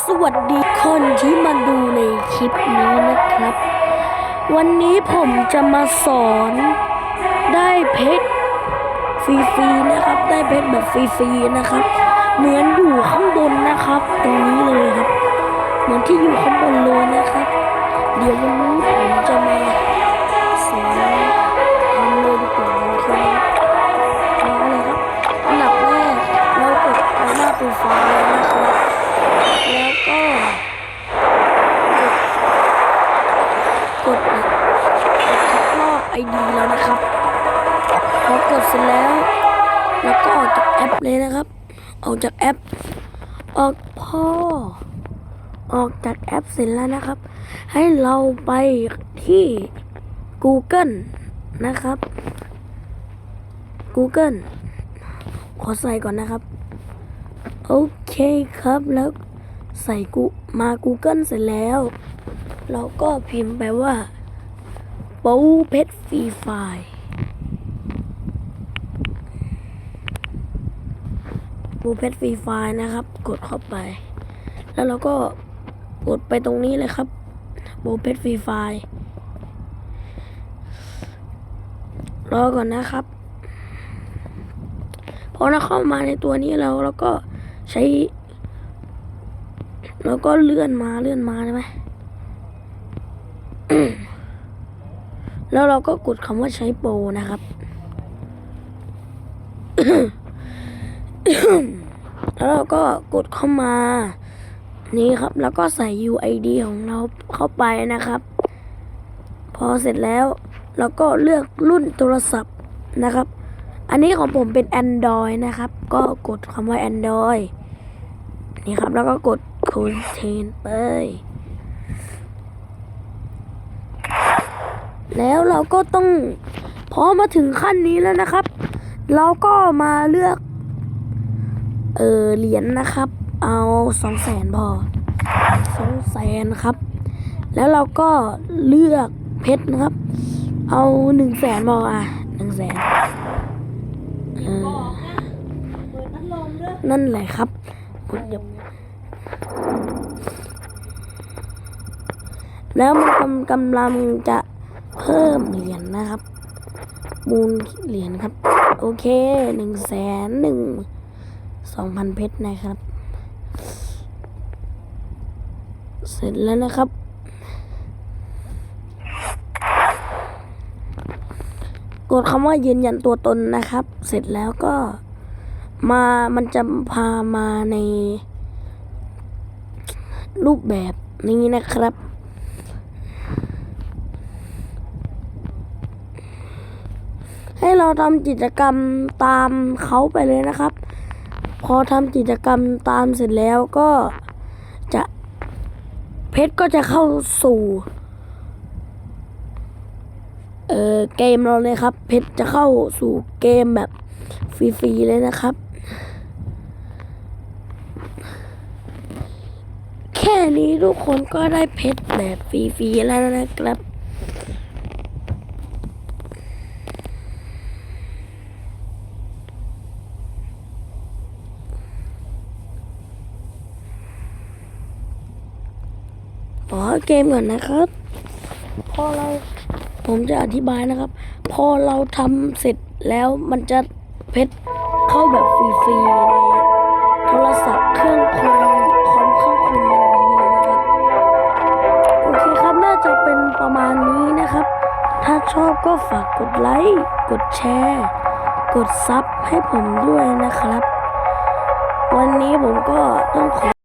สวัสดีคนที่มาดูในคลิปนี้นะครับ วันนี้ผมจะมาสอนได้เพชรฟรีๆนะครับ ได้เพชรแบบฟรีๆนะครับ เหมือนอยู่ข้างบนนะครับ ตรงนี้เลยครับ เหมือนที่อยู่ข้างบนเลยนะครับ เดี๋ยววัน ไอดีแล้วนะครับพอกดเสร็จแล้ว แล้วก็ออกจากแอปเลยนะครับ ออกจากแอป ออกพ่อ ออกจากแอปเสร็จแล้วนะครับ ให้เราไปที่ Google นะครับ Google ขอใส่ก่อนนะครับ โอเคครับแล้วใส่กูมา Google เสร็จแล้ว เราก็พิมพ์ไปว่า ปูเพชรฟรีไฟปูเพชรฟรีไฟนะครับ กดเข้าไป แล้วเราก็กดไปตรงนี้เลยครับปูเพชรฟรีไฟรอก่อนนะครับพอเราเข้ามาในตัวนี้แล้วเราก็ใช้แล้วก็เลื่อนมาเลื่อนมาใช่ไหม แล้วเราก็กดคำว่าใช้โปรนะครับ แล้วเราก็กดเข้ามา นี่ครับ แล้วก็ใส่ UID ของเราเข้าไปนะครับ พอเสร็จแล้วเราก็เลือกรุ่นโทรศัพท์นะครับ อันนี้ของผมเป็น Android นะครับ ก็กดคำว่า Android นี่ครับ แล้วก็กด Contain ไป แล้วเราก็ต้องพอมาถึงขั้นนี้แล้วนะครับ เราก็มาเลือก เออเหรียญนะครับ เอาสองแสนพอสองแสนครับ แล้วเราก็เลือกเพชรนะครับ เอาหนึ่งแสนพออะหนึ่งแสนนั่นแหละครับกดเดี๋ยวแล้วมันกำกำลังจะ เพิ่มเหรียญนะครับ มูลเหรียญครับ โอเคหนึ่งแสนหนึ่งสองพันเพชรนะครับ เสร็จแล้วนะครับ กดคำว่ายืนยันตัวตนนะครับ เสร็จแล้วก็มา มันจะพามาในรูปแบบนี้นะครับ ให้เราทำกิจกรรมตามเขาไปเลยนะครับ พอทำกิจกรรมตามเสร็จแล้วก็จะเพชรก็จะเข้าสู่เออเกมเราเลยครับ เพชรจะเข้าสู่เกมแบบฟรีๆเลยนะครับ แค่นี้ทุกคนก็ได้เพชรแบบฟรีๆแล้วนะครับ ขอเกมก่อนนะครับ พอเราผมจะอธิบายนะครับ พอเราทำเสร็จแล้วมันจะเพชรเข้าแบบฟรีๆในโทรศัพท์เครื่องคอมคอมเครื่องคุณอย่างนี้เลยนะครับ โอเคครับน่าจะเป็นประมาณนี้นะครับ ถ้าชอบก็ฝากกดไลค์ กดแชร์ กดซับให้ผมด้วยนะครับ วันนี้ผมก็ต้องขอ